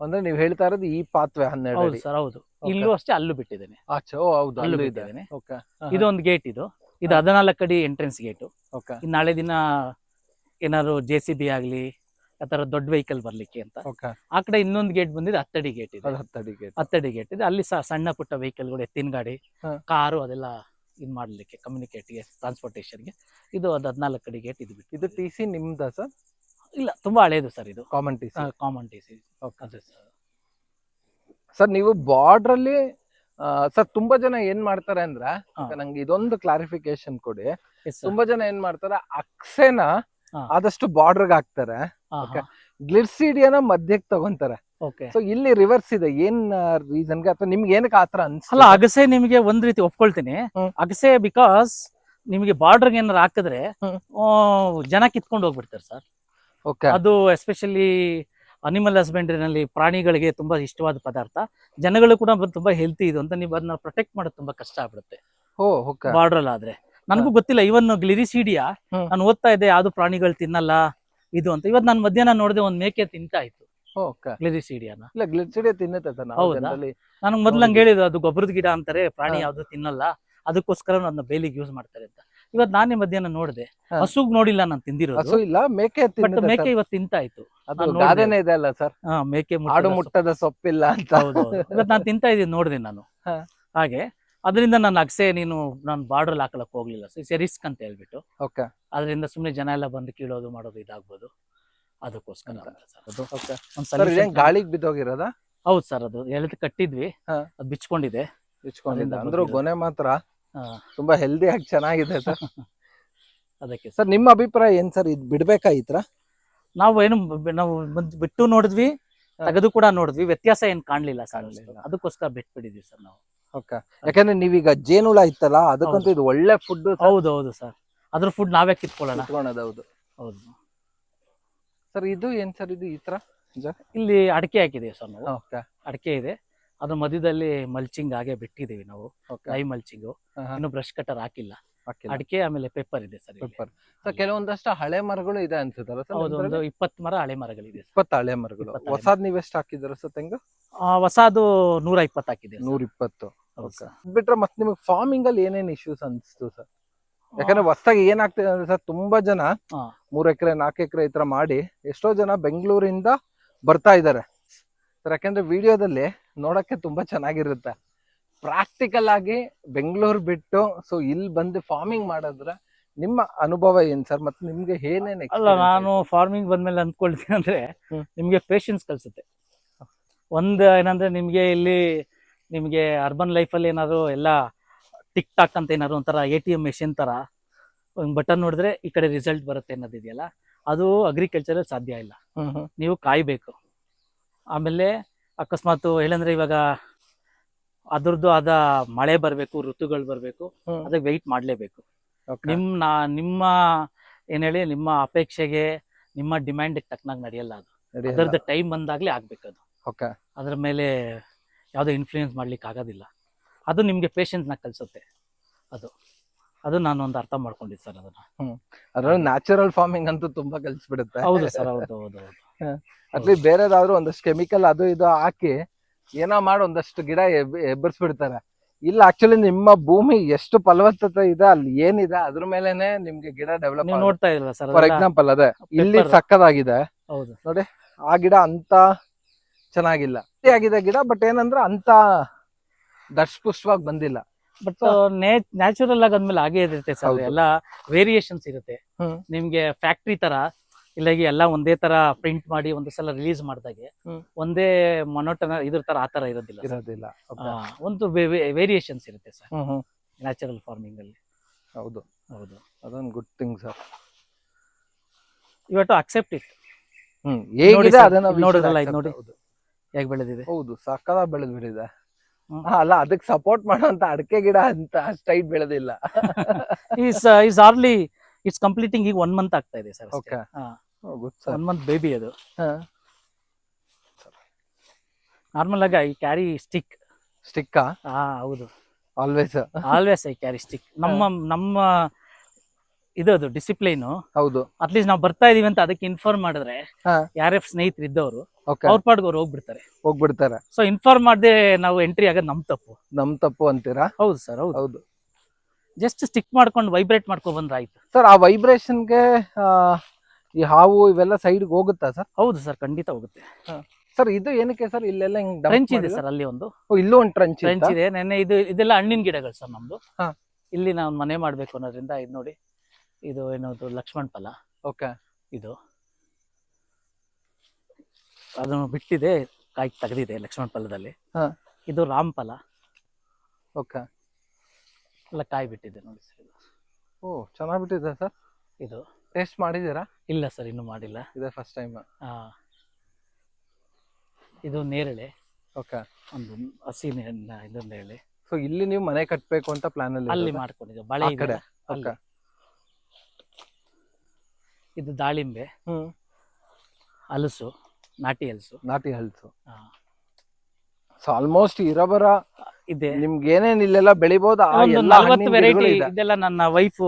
ಅಂದ್ರೆ ನೀವು ಹೇಳ್ತಾ ಇರೋದು ಈ ಪಾತ್ವೆ ಹನ್ನೆರಡು ಹೌದು ಅಡಿ. ಸರ್ ಹೌದು. ಇಲ್ಲೂ ಅಷ್ಟೇ ಅಲ್ಲೂ ಬಿಟ್ಟಿದ್ದೇನೆ. ಆಚೆ ಓ ಹೌದು ಅಲ್ಲೂ ಅಲ್ಲೂ ಇದೆ. ಬಿಟ್ಟಿದ್ದೇನೆ. ಓಕೆ ಇದು ಒಂದು ಗೇಟ್ ಇದು. ಇದು ಹದಿನಾಲ್ಕು ಅಡಿ ಎಂಟ್ರೆನ್ಸ್ ಗೇಟ್ ಓಕೆ ನಾಳೆ ದಿನ ಏನಾದ್ರು ಜೆ ಸಿ ಬಿ ಆಗಲಿ ಆ ಥರ ದೊಡ್ಡ ವೆಹಿಕಲ್ ಬರ್ಲಿಕ್ಕೆ ಅಂತ. ಆ ಕಡೆ ಇನ್ನೊಂದು ಗೇಟ್ ಬಂದಿದೆ ಹತ್ತಡಿ ಗೇಟ್ ಇದೆ. ಹತ್ತಡಿ ಗೇಟ್ ಹತ್ತಡಿ ಗೇಟ್ ಇದೆ. ಅಲ್ಲಿ ಸಹ ಸಣ್ಣ ಪುಟ್ಟ ವೆಹಿಕಲ್ಗಳು ಎತ್ತಿನ ಗಾಡಿ. ಕಾರು ಅದೆಲ್ಲ ಇದ್ ಮಾಡ್ಲಿಕ್ಕೆ ಕಮ್ಯುನಿಕೇಟ್ಗೆ ಟ್ರಾನ್ಸ್ಪೋರ್ಟೇಷನ್ಗೆ ಇದು ಅದು ಹದಿನಾಲ್ಕು ಅಡಿ ಗೇಟ್ ಇದು ಬಿಟ್ಟು ಇದು ಟಿ ಸಿ ನಿಮ್ದ ಸರ್? ಇಲ್ಲ ತುಂಬಾ ಹಳೇದು ಸರ್ ಇದು. Common T C common T C okay. Sir. ನೀವು ಬಾರ್ಡರ್ ಅಲ್ಲಿ ಸರ್ ತುಂಬಾ ಜನ ಏನ್ ಮಾಡ್ತಾರೆ ಅಂದ್ರೆ. ನಂಗೆ ಇದೊಂದು ಕ್ಲಾರಿಫಿಕೇಶನ್ ಕೊಡಿ. ತುಂಬಾ ಜನ ಏನ್ ಮಾಡ್ತಾರೆ ಅಕ್ಸೆನ. ಆದಷ್ಟು ಬಾರ್ಡರ್ಗೆ ಹಾಕ್ತಾರೆ. ಗ್ಲಿರ್ಸಿಡಿಯನ ಮಧ್ಯಕ್ಕೆ ತಗೊಂತಾರೆ. ಓಕೆ ಸೊ ಇಲ್ಲಿ ರಿವರ್ಸ್ ಇದೆ. ಏನ್ ರೀಸನ್ಗೆ ಅಥವಾ ನಿಮ್ಗೆ ಏನಕ್ಕೆ ಆತರ ಅನ್ಸಲ್ಲ ಅಗಸೆ ನಿಮಗೆ ಒಂದ್ ರೀತಿ ಒಪ್ಕೊಳ್ತೀನಿ. ಅಗಸೆ ಬಿಕಾಸ್ ನಿಮಗೆ ಬಾರ್ಡರ್ ಏನಾರು ಹಾಕಿದ್ರೆ. ಜನ ಕಿತ್ಕೊಂಡು ಹೋಗ್ಬಿಡ್ತಾರೆ ಸರ್ ಓಕೆ ಅದು ಎಸ್ಪೆಷಲಿ ಅನಿಮಲ್ ಹಸ್ಬೆಂಡ್ರಿನಲ್ಲಿ ಪ್ರಾಣಿಗಳಿಗೆ ತುಂಬಾ ಇಷ್ಟವಾದ ಪದಾರ್ಥ. ಜನಗಳು ಕೂಡ ತುಂಬಾ ಹೆಲ್ತಿ ಇದು ಅಂತ ನೀವು ಅದನ್ನ ಪ್ರೊಟೆಕ್ಟ್ ಮಾಡೋದು ತುಂಬಾ ಕಷ್ಟ ಆಗ್ಬಿಡುತ್ತೆ. ಬಾರ್ಡರ್ ಆದ್ರೆ ನನಗೂ ಗೊತ್ತಿಲ್ಲ ಇವನ್ ಗ್ಲಿರಿಸಿಡಿಯಾ. ನಾನು ಓದ್ತಾ ಇದ್ದೆ ಯಾವ್ದು ಪ್ರಾಣಿಗಳು ತಿನ್ನಲ್ಲ? ಇದು ಅಂತ. ಇವತ್ತು ನಾನು ಮಧ್ಯಾಹ್ನ ನೋಡಿದೆ ಒಂದ್ ಮೇಕೆ ತಿಂತಾ ಇತ್ತು ಓಕೆ ಗ್ಲಿರಿಸಿಡಿಯಾನ ಇಲ್ಲ ಗ್ಲಿರ್ಸಿಡಿಯ ತಿನ್ನುತ್ತೆ ಸರ್ ನಾವು ಹೌದಾ? ಜನರಲ್ಲಿ. ನನಗೆ ಮೊದ್ಲು ಹಂಗೆ ಹೇಳಿದ್ರು ಅದು ಗೊಬ್ಬರದ ಗಿಡ ಅಂತಾರೆ ಪ್ರಾಣಿ ಹಾ. ಯಾವ್ದು ತಿನ್ನಲ್ಲ. ಅದಕ್ಕೋಸ್ಕರ ಅದನ್ನ ಬೇಲಿಗೆ ಯೂಸ್ ಮಾಡ್ತಾರೆ ಅಂತ. ಇವತ್ತು ನಾನೇ ಮಧ್ಯಾಹ್ನ ನೋಡಿದೆ. ಹಾ. ಹಸುಗ್ ನೋಡಿಲ್ಲ ನಾನು ಹಸು ತಿಂದಿರೋದು ಇಲ್ಲ ಮೇಕೆ ಬಟ್ ತಿನ್ನುತ್ತೆ ಮೇಕೆ sir. ಇವತ್ತು ತಿಂತಾ ಇತ್ತು ಅದು ನಾನ್ ನೋಡ್ದೆ. ಗಾದೆನೇ ಇದೆ ಅಲ್ಲ ಸರ್. ಹಾ ಮೇಕೆ ಮುಟ್ಟದ ಆಡು ಮುಟ್ಟದ ಸೊಪ್ಪಿಲ್ಲ ಅಂತ. ಹೌದು ಹೌದು. ಇವತ್ತು ನಾನು ತಿಂತಾ ಇದ್ದೀನಿ ನೋಡಿದೆ ನಾನು. ಹಾ. ಹಾಗೆ. ಅದರಿಂದ ನಾನು ಅಗಸೆ ನೀನು ನಾನು ಬಾರ್ಡರ್ ಹಾಕಲಕ್ಕೆ ಹೋಗ್ಲಿಲ್ಲ. ಸೊ ರಿಸ್ಕ್ ಅಂತ ಹೇಳ್ಬಿಟ್ಟು. ಓಕೆ ಅದರಿಂದ ಸುಮ್ಮನೆ ಜನ ಎಲ್ಲ ಬಂದು ಕೀಳೋದು ಮಾಡೋದು ಇದಾಗ್ಬೋದು. ಅದಕ್ಕೋಸ್ಕರ ಅದು ಓಕೆ ಒಂದ್ ಗಾಳಿಗೆ ಬಿದ್ದೋಗಿರೋದಾ? ಹೌದು ಸರ್ ಅದು ಎಳೆದು ಕಟ್ಟಿದ್ವಿ. ಅದು ಬಿಚ್ಕೊಂಡಿದೆ. ಬಿಚ್ಕೊಂಡಿದೆ ಅಂದ್ರೆ ಗೊನೆ ಮಾತ್ರ. ತುಂಬಾ ಹೆಲ್ದಿ ಆಗಿ ಚೆನ್ನಾಗಿದೆ ಸರ್. ಅದಕ್ಕೆ ಸರ್. ನಿಮ್ಮ ಅಭಿಪ್ರಾಯ ಏನು ಸರ್? ಇದು ಬಿಡಬೇಕಾ ಈ ನಾವು ಏನು ನಾವು ಬಿಟ್ಟು ನೋಡಿದ್ವಿ. ತೆಗೆದು ಕೂಡ ನೋಡಿದ್ವಿ. ವ್ಯತ್ಯಾಸ ಏನ್ ಕಾಣಲಿಲ್ಲ ಸರ್. ಅದಕ್ಕೋಸ್ಕರ ಬಿಟ್ಬಿಟ್ಟಿದ್ವಿ ಸರ್ ನಾವು. ಓಕೆ ಯಾಕಂದ್ರೆ ನೀವೀಗ ಜೇನುಳ ಇತ್ತಲ್ಲ ಅದಕ್ಕಂತೂ ಇದು ಒಳ್ಳೆ ಫುಡ್ ಹೌದು ಹೌದು ಸರ್. ಅದ್ರ ಫುಡ್ ನಾವೇ ಕಿತ್ಕೊಳ್ಳೋಣ. ಹೌದು ಹೌದು. ಸರ್ ಇದು ಏನ್ ಸರ್ ಇದು ಈ ತರ? ಇಲ್ಲಿ ಅಡಿಕೆ ಹಾಕಿದೀವಿ ಸರ್ ನಾವು. ಅಡಿಕೆ ಇದೆ. ಅದ್ರ ಮಧ್ಯದಲ್ಲಿ ಮಲ್ಚಿಂಗ್ ಹಾಗೆ ಬಿಟ್ಟಿದೀವಿ ನಾವು. ಐ ಮಲ್ಚಿಂಗ್ ಇನ್ನು ಬ್ರಷ್ ಕಟರ್ ಹಾಕಿಲ್ಲ. ಅಡಿಕೆ ಆಮೇಲೆ ಪೇಪರ್ ಇದೆ ಸರ್ ಪೇಪರ್ ಕೆಲವೊಂದಷ್ಟು ಹಳೆ ಮರಗಳು ಇದೆ ಅನ್ಸುತ್ತಲ್ಲ ಹೌದು ಒಂದು ಇಪ್ಪತ್ತು ಮರ ಹಳೆ ಮರಗಳಿದೆ. ಇಪ್ಪತ್ತು ಹಳೆ ಮರಗಳು. ಹೊಸದ್ ನೀವೆಷ್ಟು ಹೊಸಾದ್ ನೀವ್ ಎಷ್ಟು ಹಾಕಿದ್ರ ಸರ್ ತೆಂಗು? ಹೊಸದು ನೂರ ಇಪ್ಪತ್ತು ಹಾಕಿದೆ. ನೂರ ಇಪ್ಪತ್ತು. ಬಿಟ್ರೆ ಮತ್ತೆ ನಿಮಗೆ ಫಾರ್ಮಿಂಗ್ ಅಲ್ಲಿ ಏನೇನ್ ಇಶ್ಯೂಸ್ ಅನ್ಸ್ತು ಸರ್? ಯಾಕಂದ್ರೆ ಹೊಸ್ದಾಗಿ ಏನಾಗ್ತಿದೆ ಅಂದ್ರೆ ಸರ್ ತುಂಬಾ ಜನ. ಮೂರ್ ಎಕರೆ ನಾಲ್ಕು ಎಕರೆ ಈ ತರ ಮಾಡಿ ಎಷ್ಟೋ ಜನ ಬೆಂಗಳೂರಿಂದ ಬರ್ತಾ ಇದಾರೆ. ಸರ್ ಯಾಕಂದ್ರೆ ವಿಡಿಯೋದಲ್ಲಿ ನೋಡಕ್ಕೆ ತುಂಬಾ ಚೆನ್ನಾಗಿರುತ್ತೆ. ಪ್ರಾಕ್ಟಿಕಲ್ ಆಗಿ ಬೆಂಗಳೂರು ಬಿಟ್ಟು ಸೊ ಇಲ್ಲಿ ಬಂದು ಫಾರ್ಮಿಂಗ್ ಮಾಡಿದ್ರೆ ನಿಮ್ಮ ಅನುಭವ ಏನ್ ಸರ್? ಮತ್ತೆ ನಿಮ್ಗೆ ಏನೇನು ಅಲ್ಲ ನಾನು ಫಾರ್ಮಿಂಗ್ ಬಂದ್ಮೇಲೆ ಅಂದ್ಕೊಳ್ತೀನಿ ಅಂದ್ರೆ. ನಿಮ್ಗೆ ಪೇಷನ್ಸ್ ಕಲ್ಸುತ್ತೆ. ಒಂದು ಏನಂದ್ರೆ ನಿಮ್ಗೆ ಇಲ್ಲಿ ನಿಮ್ಗೆ ಅರ್ಬನ್ ಲೈಫಲ್ಲಿ ಏನಾದ್ರು ಎಲ್ಲ ಟಿಕ್ ಟಾಕ್ ಅಂತ ಏನಾದ್ರು ಒಂಥರ ಎ ಟಿ ಎಂ ಮೆಷಿನ್ ತರ ಒಂದು ಬಟನ್ ನೋಡಿದ್ರೆ ಈ ಕಡೆ ರಿಸಲ್ಟ್ ಬರುತ್ತೆ ಅನ್ನೋದಿದೆಯಲ್ಲ ಅದು ಅಗ್ರಿಕಲ್ಚರ್ ಸಾಧ್ಯ ಇಲ್ಲ. ನೀವು ಕಾಯಬೇಕು. ಆಮೇಲೆ ಅಕಸ್ಮಾತ್ ಹೇಳಂದ್ರೆ ಇವಾಗ ಅದ್ರದ್ದು ಆದ ಮಳೆ ಬರಬೇಕು ಋತುಗಳು ಬರಬೇಕು. ಅದಕ್ಕೆ ವೆಯ್ಟ್ ಮಾಡಲೇಬೇಕು. ನಿಮ್ಮ ನಾ ನಿಮ್ಮ ಏನ್ ಹೇಳಿ ನಿಮ್ಮ ಅಪೇಕ್ಷೆಗೆ ನಿಮ್ಮ ಡಿಮ್ಯಾಂಡ್ ತಕ್ಕನಾಗಿ ನಡೆಯಲ್ಲ ಅದು. ಅದರದ್ದು ಟೈಮ್ ಬಂದಾಗ್ಲೇ ಆಗ್ಬೇಕು ಅದು. ಅದ್ರ ಮೇಲೆ ಯಾವುದೋ ಇನ್ಫ್ಲೂಯೆನ್ಸ್ ಮಾಡ್ಲಿಕ್ಕೆ ಆಗೋದಿಲ್ಲ. ಅದು ನಿಮಗೆ ಪೇಷನ್ಸ್ನ ಕಲಿಸುತ್ತೆ. ಅದು. ಅದು ನಾನು ಒಂದು ಅರ್ಥ ಮಾಡ್ಕೊಂಡಿದ್ದೆ ಸರ್ ಅದನ್ನ. ಅದ್ರಲ್ಲಿ ನ್ಯಾಚುರಲ್ ಫಾರ್ಮಿಂಗ್ ಅಂತೂ ತುಂಬಾ ಕಲ್ಸ್ಬಿಡುತ್ತೆ. ಹೌದು ಸರ್ ಹೌದು ಹೌದು ಹೌದು. ಅಟ್ಲೀಸ್ಟ್ ಬೇರೆದಾದ್ರೂ ಒಂದಷ್ಟು ಕೆಮಿಕಲ್ ಅದು ಇದು ಹಾಕಿ ಏನೋ ಮಾಡಿ ಒಂದಷ್ಟು ಗಿಡ ಎಬ್- ಎಬ್ಬರಿಸ್ಬಿಡ್ತಾರೆ ಇಲ್ಲ ಆಕ್ಚುಲಿ ನಿಮ್ಮ ಭೂಮಿ ಎಷ್ಟು ಫಲವತ್ತತೆ ಇದೆ ಅಲ್ಲಿ ಏನಿದೆ ಅದ್ರ ಮೇಲೆನೆ ನಿಮ್ಗೆ ಗಿಡ ಡೆವಲಪ್ ನೀವು ನೋಡ್ತಾ ಇಲ್ಲ ಸರ್ ಫಾರ್ ಎಕ್ಸಾಂಪಲ್ ಅದೇ ಇಲ್ಲಿ. ಸಕ್ಕದಾಗಿದೆ. ಹೌದು. ಆ ಗಿಡ ಅಂತ ಚೆನ್ನಾಗಿಲ್ಲ. ಆಗಿದೆ ಗಿಡ ಬಟ್ ಏನಂದ್ರೆ ಅಂತ ದರ್ಶಪುಷ್ಟವಾಗಿ ಬಂದಿಲ್ಲ. ಬಟ್ ನ್ಯಾಚುರಲ್ ಆಗಿ ಅಂದ್ಮೇಲೆ ಹಾಗೆ ಇರುತ್ತೆ ಸರ್. ಹೌದು. ಎಲ್ಲ ವೇರಿಯೇಷನ್ಸ್ ಇರುತ್ತೆ. ಹ್ಮ್. ನಿಮ್ಗೆ ಫ್ಯಾಕ್ಟ್ರಿ ತರ ಇಲ್ಲಾಗಿ ಎಲ್ಲ ಒಂದೇ ತರ ಪ್ರಿಂಟ್ ಮಾಡಿ ಒಂದೇ ಸಲ ರಿಲೀಸ್ ಮಾಡಿದಾಗೆ ಹ್ಮ್. ಒಂದೇ ಮೊನೋಟನ ಇದ್ರ ತರ ಆ ತರ ಇರೋದಿಲ್ಲ sir. ಇರೋದಿಲ್ಲ. Okay. ಆ, ಒಂದು ವೇರಿಯೇಷನ್ಸ್ ಇರುತ್ತೆ ಸರ್. ಹ್ಮ್ ಹ್ಮ್. ನ್ಯಾಚುರಲ್ ಫಾರ್ಮಿಂಗ್ ಅಲ್ಲಿ. ಹೌದು. ಹೌದು. ಅದೊಂದು ಗುಡ್ ಥಿಂಗ್ ಸರ್. ಇವತ್ತು ಅಕ್ಸೆಪ್ಟ್ ಇಟ್ ಹ್ಮ್. ಹೇಗಿದೆ sir, ಅದನ್ನ ನೋಡಿದ್ರಲ್ಲ ಇದು ನೋಡಿ. ಹೇಗ್ ಬೆಳೆದಿದೆ? ಹೌದು ಸಕ್ಕದ ಬೆಳೆದ್ ಬಿಟ್ಟಿದೆ. ಅಲ್ಲ ಅದಕ್ಕೆ ಸಪೋರ್ಟ್ ಮಾಡುವಂತ ಅಡಕೆ ಗಿಡ ಅಂತ ಅಷ್ಟೈಟ್ ಬೆಳೆದಿಲ್ಲ. Is is early it's completing ಈಗ ಒನ್ ಮಂತ್ ಆಗ್ತಾ ಇದೆ sir okay good sir one month baby ಅದು. ನಾರ್ಮಲ್ ಆಗಿ ಐ ಕ್ಯಾರಿ ಸ್ಟಿಕ್ ಸ್ಟಿಕ್ ಹಾ ಹೌದು. Always always I carry stick ನಮ್ಮ ನಮ್ಮ ಇದು ಅದು ಡಿಸಿಪ್ಲೈನ್ ಹೌದು. ಅಟ್ಲೀಸ್ಟ್ ನಾವು ಬರ್ತಾ ಇದೀವಿ ಅಂತ ಅದಕ್ಕೆ ಇನ್ಫಾರ್ಮ್ ಮಾಡಿದ್ರೆ ಯಾರ್ಯಾರು ಯಾರೇ ಸ್ನೇಹಿತರು ಇದ್ದವರು ಅವ್ರ ಪಾಡ್ಗೆ ಅವ್ರು ಹೋಗ್ಬಿಡ್ತಾರೆ. ಹೋಗ್ಬಿಡ್ತಾರೆ. ಸೊ ಇನ್ಫಾರ್ಮ್ ಮಾಡದೆ ನಾವು ಎಂಟ್ರಿ ಆಗೋದು ನಮ್ ತಪ್ಪು. ನಮ್ ತಪ್ಪು ಅಂತೀರಾ? ಹೌದು ಸರ್ ಹೌದು. ಹೌದು. ಜಸ್ಟ್ ಸ್ಟಿಕ್ ಮಾಡ್ಕೊಂಡು ವೈಬ್ರೇಟ್ ಮಾಡ್ಕೊ ಬಂದ್ರೆ ಆಯ್ತು. ಸರ್ ಆ ವೈಬ್ರೇಷನ್ಗೆ ಈ ಹಾವು ಇವೆಲ್ಲ ಸೈಡ್ ಹೋಗುತ್ತಾ ಸರ್? ಹೌದು ಸರ್ ಖಂಡಿತ ಹೋಗುತ್ತೆ. ಸರ್ ಇದು ಏನಕ್ಕೆ ಸರ್ ಇಲ್ಲೆಲ್ಲ ಹಿಂಗ್ ಟ್ರೆಂಚ್ ಇದೆ ಸರ್ ಅಲ್ಲಿ ಒಂದು. ಓ, ಇಲ್ಲೂ ಒಂದು ಟ್ರೆಂಚ್ ಟ್ರೆಂಚ್ ಇದೆ. ನೆನ್ನೆ ಇದು ಇದೆಲ್ಲ ಹಣ್ಣಿನ ಗಿಡಗಳು ಸರ್ ನಮ್ದು. ಇಲ್ಲಿ ನಾವು ಮನೆ ಮಾಡ್ಬೇಕು ಅನ್ನೋದ್ರಿಂದ ಇದು ನೋಡಿ. ಇದು ಏನದು ಲಕ್ಷ್ಮಣ್ ಫಲ. ಓಕೆ ಇದು. ಅದನ್ನು ಬಿಟ್ಟಿದೆ ಕಾಯಿ ತೆಗೆದಿದೆ ಲಕ್ಷ್ಮಣ ಫಲದಲ್ಲಿ ಹಾ. ಇದು ರಾಮ್ ಫಲ ಓಕೆ. ಎಲ್ಲ ಕಾಯಿ ಬಿಟ್ಟಿದೆ ನೋಡಿ ಸರ್ ಇದು. ಓ ಚೆನ್ನಾಗಿ ಬಿಟ್ಟಿದೆ ಸರ್? ಇದು. ಟೇಸ್ಟ್ ಮಾಡಿದ್ದೀರಾ? ಇಲ್ಲ ಸರ್ ಇನ್ನೂ ಮಾಡಿಲ್ಲ. ಇದೇ ಫಸ್ಟ್ ಟೈಮ್. ಹಾಂ. ಇದು ನೇರಳೆ. ಓಕೆ. ಒಂದು ಹಸಿ ನೇ- ಇದು ನೇರಳೆ. ಸೊ ಇಲ್ಲಿ ನೀವು ಮನೆ ಕಟ್ಟಬೇಕು ಅಂತ ಪ್ಲಾನ್ ಅಲ್ಲಿ ಅಲ್ಲಿ ಇರೋದಾ? ಮಾಡ್ಕೊಂಡಿದ್ದೆ. ಬಾಳೆ ಆ ಕಡೆ? Okay. ಇದು ದಾಳಿಂಬೆ. ಹ್ಮ್. ಹಲಸು. ನಾಟಿ ಹಲ್ಸು ನಾಟಿ ಹಲ್ಸು ಆ, ಸೊ ಆಲ್ಮೋಸ್ಟ್ ಇರಬರ ಇದೆ. ನಿಮ್ಗೆ ಏನೇನ್ ಇಲ್ಲೆಲ್ಲ ಬೆಳಿಬಹುದು ಆ ಒಂದು ಎಲ್ಲಾ ನಲವತ್ತು ಹಣ್ಣಿನ ವೆರೈಟಿ ಗಿಡಗಳು ಇದೆ. ಇದೆಲ್ಲ ನನ್ನ ವೈಫ್